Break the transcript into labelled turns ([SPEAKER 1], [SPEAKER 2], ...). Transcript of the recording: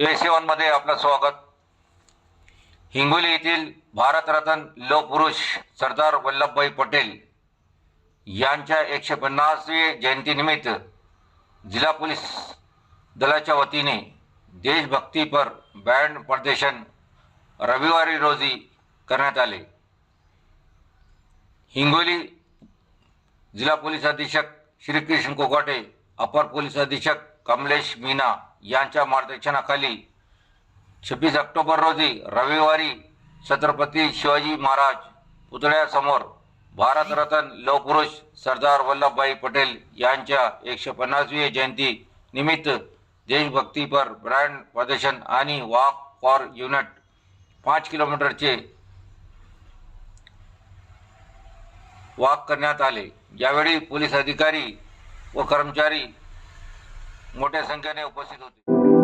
[SPEAKER 1] ए सेवनमध्ये आपलं स्वागत. हिंगोली येथील भारतरत्न लोकपुरुष सरदार वल्लभभाई पटेल यांच्या एकशे पन्नासवी जयंतीनिमित्त जिल्हा पोलीस दलाच्या वतीने देशभक्तीपर बँड प्रदर्शन रविवारी रोजी करण्यात आले. हिंगोली जिल्हा पोलीस अधीक्षक श्रीकृष्ण कोकाटे अपर पोलीस अधीक्षक कमलेश मीना यांच्या मार्गदर्शनाखाली छब्बीस ऑक्टोबर रोजी रविवारी छत्रपती शिवाजी महाराज पुतळ्यासमोर भारतरत्न लोकपुरुष सरदार वल्लभभाई पटेल यांच्या एकशे पन्नासवी जयंती निमित्त देशभक्तीपर ब्रँड प्रदर्शन आणि वॉक फॉर युनिट पाच किलोमीटरचे वॉक करण्यात आले. यावेळी पोलीस अधिकारी व कर्मचारी मोठ्या संख्येने उपस्थित होते.